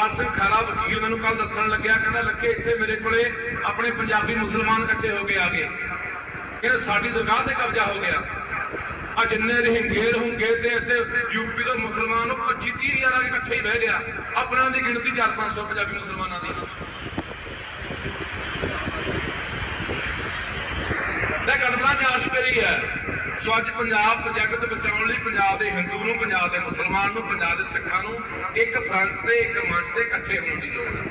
ਬਲਰਾਜ ਸਿੰਘ ਖਾਰਾ ਵਕੀਲ ਮੈਨੂੰ ਕੱਲ ਦੱਸਣ ਲੱਗਿਆ, ਕਹਿੰਦਾ ਲੱਗੇ ਇੱਥੇ ਮੇਰੇ ਕੋਲੇ ਆਪਣੇ ਪੰਜਾਬੀ ਮੁਸਲਮਾਨ ਇਕੱਠੇ ਹੋ ਕੇ ਆ ਗਏ। ਕਹਿੰਦੇ ਸਾਡੀ ਦਰਗਾਹ ਤੇ ਕਬਜ਼ਾ ਹੋ ਗਿਆ। ਆ ਜਿੰਨੇ ਰਹਿੰਗੇਰ ਹੁੰਗੇ ਤੇ ਇੱਥੇ ਯੂਪੀ ਤੋਂ ਮੁਸਲਮਾਨ 25 30 ਹਜ਼ਾਰ ਆ ਕੇ ਇਕੱਠੇ ਹੀ ਬਹਿ ਗਿਆ। ਆਪਣਾ ਦੀ ਗਿਣਤੀ 4 500 ਪੰਜਾਬੀ ਮੁਸਲਮਾਨਾਂ ਦੀ। ਤੇ ਘਟਨਾ ਜਾਂਚ ਕਰੀ ਹੈ। ਸੋ ਅੱਜ ਪੰਜਾਬ ਜਗਤ ਬਚਾਉਣ ਲਈ ਪੰਜਾਬ ਦੇ ਹਿੰਦੂ ਨੂੰ, ਪੰਜਾਬ ਦੇ ਮੁਸਲਮਾਨ ਨੂੰ, ਪੰਜਾਬ ਦੇ ਸਿੱਖਾਂ ਨੂੰ ਇੱਕ ਫਰੰਟ ਤੇ, ਇੱਕ ਮੰਚ ਤੇ ਇਕੱਠੇ ਹੋਣ ਦੀ ਲੋੜ ਹੈ।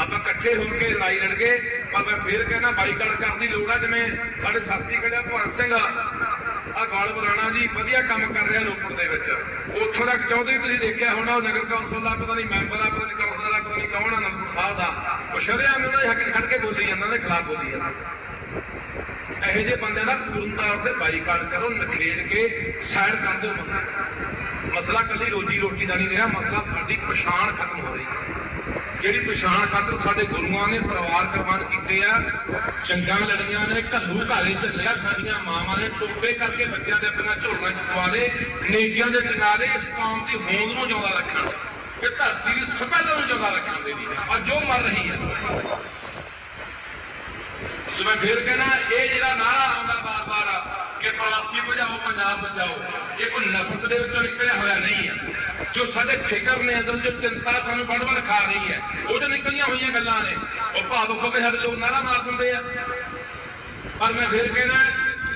ਆਪਾਂ ਇਕੱਠੇ ਹੋ ਕੇ ਲੜਾਈ ਲੜਗੇ, ਪਰ ਮੈਂ ਫੇਰ ਕਹਿਣਾ ਬਾਈਕਾਟ ਕਰਨ ਦੀ ਲੋੜ ਆ, ਜਿਵੇਂ ਸਾਡੇ ਸਾਥੀ ਕਹਿੰਦਾ ਭਵਨ ਸਿੰਘ ਆ ਗਾਲ ਬਰਾਣਾ ਜੀ, ਵਧੀਆ ਕੰਮ ਕਰ ਰਿਹਾ ਲੋਕੜ ਦੇ ਵਿੱਚ। ਉੱਥੋਂ ਦਾ ਚਾਹੁੰਦੇ ਤੁਸੀਂ ਦੇਖਿਆ ਹੋਣਾ, ਉਹ ਨਗਰ ਕੌਂਸਲ ਦਾ, ਪਤਾ ਨਹੀਂ ਮੈਂਬਰ ਆ, ਪਤਾ ਨਹੀਂ ਕੌਂਸਲਰ ਆ, ਪਤਾ ਨਹੀਂ ਕੌਣ ਆ ਅਨੰਦਪੁਰ ਸਾਹਿਬ ਦਾ। ਉਹ ਸ਼ਰਿਆਮ ਉਹਨਾਂ ਹੱਕ ਖੜ ਕੇ ਬੋਲੀ ਜਾਂਦਾ ਦੇ ਖਿਲਾਫ ਬੋਲੀ ਜਾਂਦਾ। ਇਹੋ ਜਿਹੇ ਬੰਦਿਆਂ ਦਾ ਪੂਰਨ ਤੌਰ ਤੇ ਬਾਈਕਾਟ ਕਰੋ ਨਖੇੜ ਕੇ ਸਾਈਡ ਕਰ ਦਿਓ ਬੰਦਾ। ਮਸਲਾ ਕੱਲੀ ਰੋਜੀ ਰੋਟੀ ਦਾ ਨਹੀਂ ਰਿਹਾ, ਮਸਲਾ ਸਾਡੀ ਪਛਾਣ ਖਤਮ ਹੋ ਰਹੀ ਜਿਹੜੀ ਪਛਾਣ ਖਾਤਰ ਸਾਡੇ ਗੁਰੂਆਂ ਨੇ, ਪਰਿਵਾਰ ਕੁਰਬਾਨ ਕੀਤੇ ਆ, ਚੰਗਾਂ ਲੜੀਆਂ ਨੇ, ਘੱਲੂ ਘਾਲੇ ਚੱਲਿਆ, ਸਾਡੀਆਂ ਮਾਵਾਂ ਨੇ ਟੋਪੇ ਕਰਕੇ ਬੱਚਿਆਂ ਦੇ ਆਪਣਾ ਝੋਲਣਾ ਚੁਕਵਾਲੇ ਨੇਕੀਆਂ ਦੇ ਕਿਨਾਰੇ ਇਸ ਕੌਮ ਦੀ ਹੋਂਦ ਨੂੰ ਜਿਉਂਦਾ ਰੱਖਣ ਇਹ ਧਰਤੀ ਦੀ ਸਭਿਅਤਾ ਨੂੰ ਜਿਉਂਦਾ ਰੱਖਣ ਦੇ ਲਈ ਅੱਜ ਜੋ ਮਰ ਰਹੀ ਹੈ। ਸੋ ਮੈਂ ਫਿਰ ਕਹਿਣਾ, ਇਹ ਜਿਹੜਾ ਨਾਰਾ ਆਉਂਦਾ ਬਾਰ-ਬਾਰ, ਕਿ ਪ੍ਰਵਾਸੀ ਬਚਾਓ ਪੰਜਾਬ ਬਚਾਓ, ਇਹ ਕੋਈ ਨਫ਼ਰਤ ਦੇ ਵਿੱਚੋਂ ਨਿਕਲਿਆ ਹੋਇਆ ਨਹੀਂ ਹੈ। ਜੋ ਸਾਡੇ ਫਿਕਰ ਨੇ ਅੰਦਰ, ਜੋ ਚਿੰਤਾ ਸਾਨੂੰ ਬੜ-ਬੜ ਖਾ ਰਹੀ ਹੈ ਉਹ ਨਿਕਲੀਆਂ ਹੋਈਆਂ ਗੱਲਾਂ ਨੇ। ਉਹ ਭਾਵੁਕ ਹੋ ਕੇ ਸਾਡੇ ਲੋਕ ਨਾਰਾ ਮਾਰ ਦਿੰਦੇ ਆ। ਪਰ ਮੈਂ ਫਿਰ ਕਹਿਣਾ,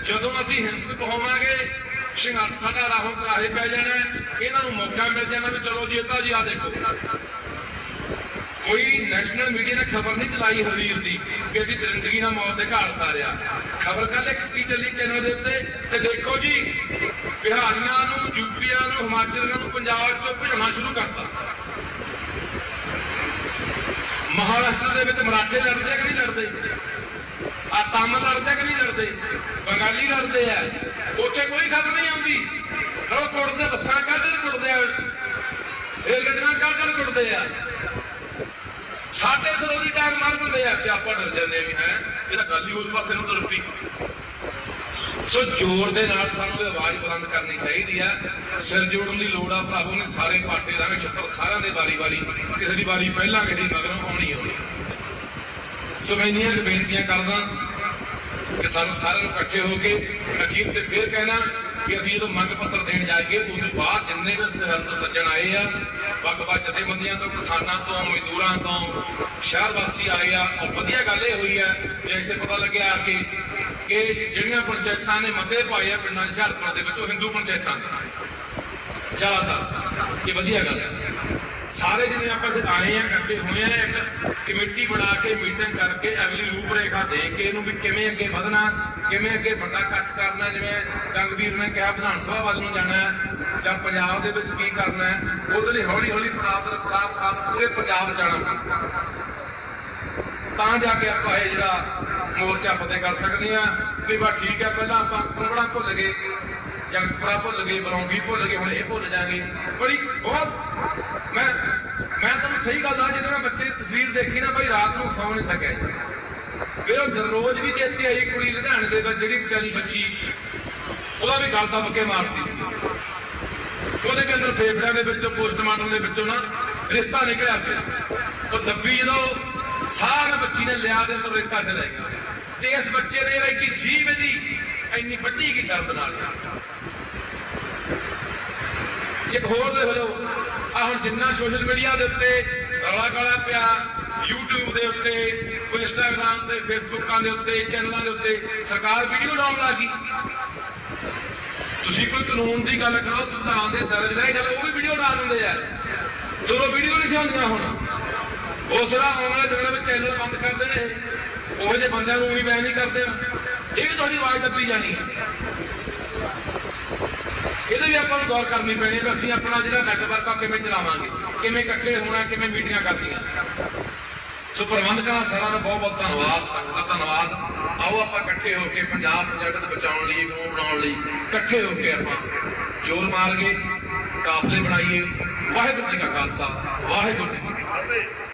ਜਦੋਂ ਅਸੀਂ ਹਿੰਸਕ ਹੋਵਾਂਗੇ, ਸੰਘਰਸ਼ ਦਾ ਰਾਹੋਂ ਕਰਾਹੇ ਪੈ ਜਾਣਾ, ਇਹਨਾਂ ਨੂੰ ਮੌਕਾ ਮਿਲ ਜਾਣਾ ਵੀ ਚਲੋ ਜੀ ਇਹ ਤਾਂ ਜੀ ਆ ਦੇਖੋ। ਕੋਈ ਨੈਸ਼ਨਲ ਮੀਡੀਆ ਨੇ ਖਬਰ ਨਹੀਂ ਚਲਾਈ ਹਰਵੀਰ ਦੀ ਕਿ ਇਹਦੀ ਜ਼ਿੰਦਗੀ ਨਾਲ ਮੌਤ ਦੇ ਘਾਟ ਉਤਾਰਿਆ ਖਬਰ ਕਾਹਦੇ ਕੀ ਚੱਲੀ ਚੈਨਲ ਦੇ ਉੱਤੇ ਤੇ ਦੇਖੋ ਜੀ, ਬਿਹਾਰੀਆਂ ਨੂੰ, ਯੂਪੀਆਂ ਨੂੰ ਹਿਮਾਚਲੀਆਂ ਨੂੰ, ਪੰਜਾਬ ਚੋਂ ਭਜਾਉਣਾ ਸ਼ੁਰੂ ਕਰਤਾ। ਮਹਾਰਾਸ਼ਟਰ ਦੇ ਵਿੱਚ ਮਰਾਠੇ ਲੜਦੇ ਕਿ ਨਹੀਂ ਲੜਦੇ? ਆ ਤਾਮਿਲ ਲੜਦੇ ਕਿ ਨਹੀਂ ਲੜਦੇ? ਬੰਗਾਲੀ ਲੜਦੇ ਆ। ਉੱਥੇ ਕੋਈ ਖਬਰ ਨਹੀਂ ਆਉਂਦੀ। ਰੋ ਟੁੱਟਦੇ ਬੱਸਾਂ ਕਾਹਦੇ ਟੁੱਟਦੇ ਆ। ਰੇਲ ਗੱਡੀਆਂ ਕਾਹਦੇ ਟੁੱਟਦੇ ਆ। ਸਾਡੇ ਸਰੋਂ ਦੀ ਮਾਰ ਦਿੰਦੇ ਆ ਤੇ ਆਪਾਂ ਡਰ ਜਾਂਦੇ ਵੀ ਹੈ ਇਹਦਾ ਗੱਲ ਹੀ ਉਸ ਪਾਸੇ ਨੂੰ ਤੁਰ ਪਈ ਸੋ ਜ਼ੋਰ ਦੇ ਨਾਲ ਸਾਨੂੰ ਆਵਾਜ਼ ਬੁਲੰਦ ਕਰਨੀ ਚਾਹੀਦੀ ਆ। ਸਿਰ ਜੋੜਨ ਦੀ ਲੋੜ ਆ, ਭਰਾਵੋ ਨੇ ਸਾਰੇ ਪਾਟੇ ਦਾ ਛੱਤਰ ਸਾਰਿਆਂ ਦੇ ਵਾਰੀ-ਵਾਰੀ ਕਿਸੇ ਦੀ ਵਾਰੀ ਪਹਿਲਾਂ ਕਿਹੜੀ ਮਗਰੋਂ ਆਉਣੀ ਆਉਣੀ ਸੋ ਮੈਂ ਇੰਨੀਆਂ ਕੁ ਬੇਨਤੀਆਂ ਕਰਦਾ ਕਿ ਸਾਨੂੰ ਸਾਰਿਆਂ ਨੂੰ ਇਕੱਠੇ ਹੋ ਕੇ ਅਖੀਰ ਤੇ ਫਿਰ ਕਹਿਣਾ ਕਿ ਅਸੀਂ ਜਦੋਂ ਮੰਗ ਪੱਤਰ ਦੇਣ ਜਾਈਏ, ਉਸ ਤੋਂ ਬਾਅਦ ਜਿੰਨੇ ਵੀ ਸਰਹੰਦ ਸੱਜਣ ਆਏ ਆ, ਵੱਖ-ਵੱਖ ਜਥੇਬੰਦੀਆਂ ਤੋਂ, ਕਿਸਾਨਾਂ ਤੋਂ, ਮਜ਼ਦੂਰਾਂ ਤੋਂ, ਸ਼ਹਿਰ ਵਾਸੀ ਆਏ ਆ, ਉਹ ਵਧੀਆ ਗੱਲ ਇਹ ਹੋਈ ਹੈ ਕਿ ਇੱਥੇ ਪਤਾ ਲੱਗਿਆ ਆ ਕੇ ਕਿ ਜਿਹੜੀਆਂ ਪੰਚਾਇਤਾਂ ਨੇ ਮਤੇ ਪਾਏ ਆ ਪਿੰਡਾਂ 'ਚ, ਹੁਸ਼ਿਆਰਪੁਰ ਦੇ ਵਿੱਚ, ਉਹ ਹਿੰਦੂ ਪੰਚਾਇਤਾਂ ਨੇ ਜ਼ਿਆਦਾਤਰ, ਇਹ ਵਧੀਆ ਗੱਲ ਹੈ ਸਾਰੇ ਜਿਹਨੇ ਆਪਾਂ ਇੱਥੇ ਆਏ ਆ, ਇਕੱਠੇ ਹੋਏ ਆ, ਇੱਕ ਕਮੇਟੀ ਬਣਾ ਕੇ ਮੀਟਿੰਗ ਕਰਕੇ ਅਗਲੀ ਰੂਪਰੇਖਾ ਦੇ ਕੇ ਇਹਨੂੰ ਵੀ ਕਿਵੇਂ ਅੱਗੇ ਵਧਣਾ, ਕਿਵੇਂ ਅੱਗੇ ਵੱਡਾ ਕੱਟ ਕਰਨਾ, ਜਿਵੇਂ ਜੰਗਵੀਰ ਨੇ ਕਿਹਾ ਵਿਧਾਨ ਸਭਾ ਵੱਲ ਨੂੰ ਜਾਣਾ ਜਾਂ ਪੰਜਾਬ ਦੇ ਵਿੱਚ ਕੀ ਕਰਨਾ ਹੈ, ਉਹਦੇ ਲਈ ਹੌਲੀ ਹੌਲੀ ਪ੍ਰਾਪਤ ਪ੍ਰਾਪਤ ਪੂਰੇ ਪੰਜਾਬ ਜਾਣਾ ਤਾਂ ਜਾ ਕੇ ਆਪਾਂ ਇਹ ਜਿਹੜਾ ਮੋਰਚਾ ਫਤਿਹ ਕਰ ਸਕਦੇ ਆ ਵੀ ਬਾ ਠੀਕ ਹੈ, ਪਹਿਲਾਂ ਆਪਾਂ ਕੁੰਬੜਾ ਭੁੱਲ ਗਏ। ਜਗਤਪੁਰਾ ਭੁੱਲ ਗਏ ਬਰੌਂਗੀ ਭੁੱਲ ਗਏ ਹੁਣ ਇਹ ਭੁੱਲ ਜਾਗੇ। ਬੜੀ ਬਹੁਤ ਮੈਂ ਮੈਂ ਤੁਹਾਨੂੰ ਸਹੀ ਗੱਲ ਦੱਸ, ਜਦੋਂ ਮੈਂ ਬੱਚੇ ਤਸਵੀਰ ਦੇਖੀ ਨਾ, ਬਈ ਰਾਤ ਨੂੰ ਸੌ ਨਹੀਂ ਸਕਿਆ ਫਿਰ ਉਹ ਰੋਜ਼ ਵੀ ਚੇਤੇ ਆਈ ਕੁੜੀ ਲੁਧਿਆਣੇ ਦੇ ਵਿੱਚ, ਜਿਹੜੀ ਵਿਚਾਰੀ ਬੱਚੀ, ਉਹਦਾ ਵੀ ਗੱਲ ਦੱਬ ਕੇ ਮਾਰਤੀ ਸੀ। ਉਹਦੇ ਅੰਦਰ ਫੇਫੜਿਆਂ ਦੇ ਵਿੱਚੋਂ, ਪੋਸਟਮਾਰਟਮ ਦੇ ਵਿੱਚੋਂ ਨਾ ਰਿਸ਼ਤਾ ਨਿਕਲਿਆ ਸੀ। ਉਹ ਦੱਬੀ ਜਦੋਂ ਸਾਰਾ ਬੱਚੀ ਨੇ ਲਿਆ ਦੇ ਅੰਦਰ ਰਿਸ਼ਤਾ ਚਲੇ ਗਿਆ ਤੇ ਇਸ ਬੱਚੇ ਦੇ ਵਿੱਚ ਜੀਵ ਦੀ ਇੰਨੀ ਵੱਡੀ ਕੀ ਦਰਦ ਨਾਲ? ਇੱਕ ਹੋਰ ਦੇਖ ਲਓ। ਆ ਹੁਣ ਜਿੰਨਾ ਸੋਸ਼ਲ ਮੀਡੀਆ ਦੇ ਉੱਤੇ ਰੌਲਾ ਗਾਲਾ ਪਿਆ, YouTube ਦੇ ਉੱਤੇ, ਕੋਈ Instagram ਤੇ Facebooਕਾਂ ਦੇ ਉੱਤੇ, ਚੈਨਲਾਂ ਦੇ ਉੱਤੇ, ਸਰਕਾਰ ਵੀਡੀਓ ਲਾਉਣ ਲੱਗੀ ਤੁਸੀਂ ਕੋਈ ਕਾਨੂੰਨ ਦੀ ਗੱਲ ਕਰੋ, ਸੰਵਿਧਾਨ ਦੇ ਦਰਜ ਰਹਿ ਗੱਲ ਉਹ ਵੀ ਵੀਡੀਓ ਲਾ ਦਿੰਦੇ ਆ। ਚਲੋ ਵੀਡੀਓ ਨਹੀਂ ਜਾਂਦੀਆਂ ਹੁਣ। ਉਸ ਦਾ ਆਉਣ ਵਾਲੇ ਦਿਨਾਂ ਵਿੱਚ ਚੈਨਲ ਬੰਦ ਕਰ ਦੇਣੇ ਉਹ ਜਿਹੇ ਬੰਦਿਆਂ ਨੂੰ ਵੀ ਬੈਨ ਨਹੀਂ ਕਰਦੇ। ਇਹ ਵੀ ਤੁਹਾਡੀ ਆਵਾਜ਼ ਦੱਬੀ ਜਾਣੀ। ਹੈ ਇਹਦੇ ਵੀ ਆਪਾਂ ਨੂੰ ਗੌਰ ਕਰਨੀ ਪੈਣੀ ਵੀ ਅਸੀਂ ਆਪਣਾ ਜਿਹੜਾ ਨੈਟਵਰਕ ਆ, ਕਿਵੇਂ ਚਲਾਵਾਂਗੇ, ਕਿਵੇਂ ਇਕੱਠੇ ਹੋਣਾ, ਕਿਵੇਂ ਮੀਟਿੰਗਾਂ ਕਰਨੀਆਂ। ਸੋ ਪ੍ਰਬੰਧਕਾਂ ਦਾ ਸਾਰਿਆਂ ਦਾ ਬਹੁਤ ਬਹੁਤ ਧੰਨਵਾਦ, ਸੰਗਤ ਦਾ ਧੰਨਵਾਦ। ਆਓ ਆਪਾਂ ਇਕੱਠੇ ਹੋ ਕੇ ਪੰਜਾਬ ਜਗਤ ਬਚਾਉਣ ਲਈ ਨੂੰ ਬਣਾਉਣ ਲਈ ਇਕੱਠੇ ਹੋ ਕੇ ਆਪਾਂ ਜੋਰ ਮਾਰ ਕੇ ਕਾਫਲੇ ਬਣਾਈਏ। ਵਾਹਿਗੁਰੂ ਜੀ ਕਾ ਖਾਲਸਾ, ਵਾਹਿਗੁਰੂ ਜੀ ਕੀ ਫਤਿਹ।